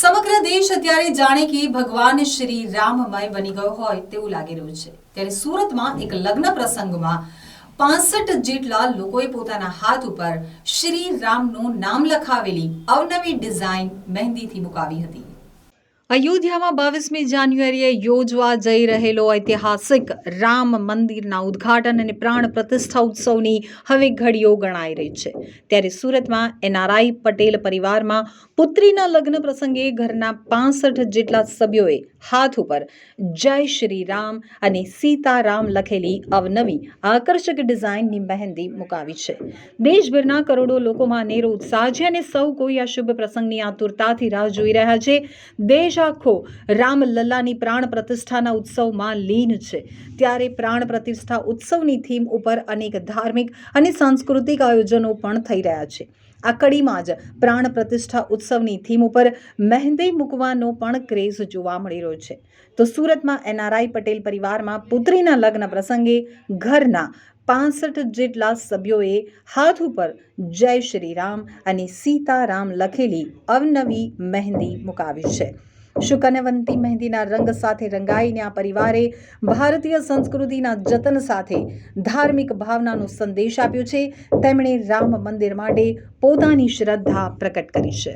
સમગ્ર દેશ અત્યારે જાણે કે ભગવાન શ્રી રામમય બની ગયો હોય તેવું લાગી રહ્યું છે. ત્યારે સુરતમાં એક લગ્ન પ્રસંગમાં પાસઠ જેટલા લોકોએ પોતાના હાથ ઉપર શ્રી રામનું નામ લખાવેલી અવનવી ડિઝાઇન મહેંદીથી મુકાવી હતી. અયોધ્યામાં બાવીસમી જાન્યુઆરીએ યોજવા જઈ રહેલો ઐતિહાસિક રામ મંદિરના ઉદ્ઘાટન અને પ્રાણ પ્રતિષ્ઠા ઉત્સવની હવે ઘડીઓ ગણાઈ રહી છે. ત્યારે સુરતમાં એનઆરઆઈ પટેલ પરિવારમાં પુત્રીના લગ્ન પ્રસંગે ઘરના પાસઠ જેટલા સભ્યોએ હાથ ઉપર જય શ્રી રામ અને સીતારામ લખેલી અવનવી આકર્ષક ડિઝાઇનની મહેંદી મુકાવી છે. દેશભરના કરોડો લોકોમાં અનેરો ઉત્સાહ છે અને સૌ કોઈ આ શુભ પ્રસંગની આતુરતાથી રાહ જોઈ રહ્યા છે. દેશ આખો રામલલ્લાની પ્રાણ પ્રતિષ્ઠાના ઉત્સવમાં લીન છે. ત્યારે પ્રાણ પ્રતિષ્ઠા ઉત્સવની થીમ ઉપર અનેક ધાર્મિક અને સાંસ્કૃતિક આયોજનો પણ થઈ રહ્યા છે. આ કડીમાં જ પ્રાણ પ્રતિષ્ઠા ઉત્સવની થીમ ઉપર મહેંદી મૂકવાનો પણ ક્રેઝ જોવા મળી રહ્યો છે. તો સુરતમાં એનઆરઆઈ પટેલ પરિવારમાં પુત્રીના લગ્ન પ્રસંગે ઘરના પાસઠ જેટલા સભ્યોએ હાથ ઉપર જય શ્રી રામ અને સીતારામ લખેલી અવનવી મહેંદી મુકાવી છે. શુકનવંતી મહેંદીના રંગ સાથે રંગાઈને આ પરિવારે ભારતીય સંસ્કૃતિના જતન સાથે ધાર્મિક ભાવનાનો સંદેશ આપ્યો છે. તેમણે રામ મંદિર માટે પોતાની શ્રદ્ધા પ્રકટ કરી છે.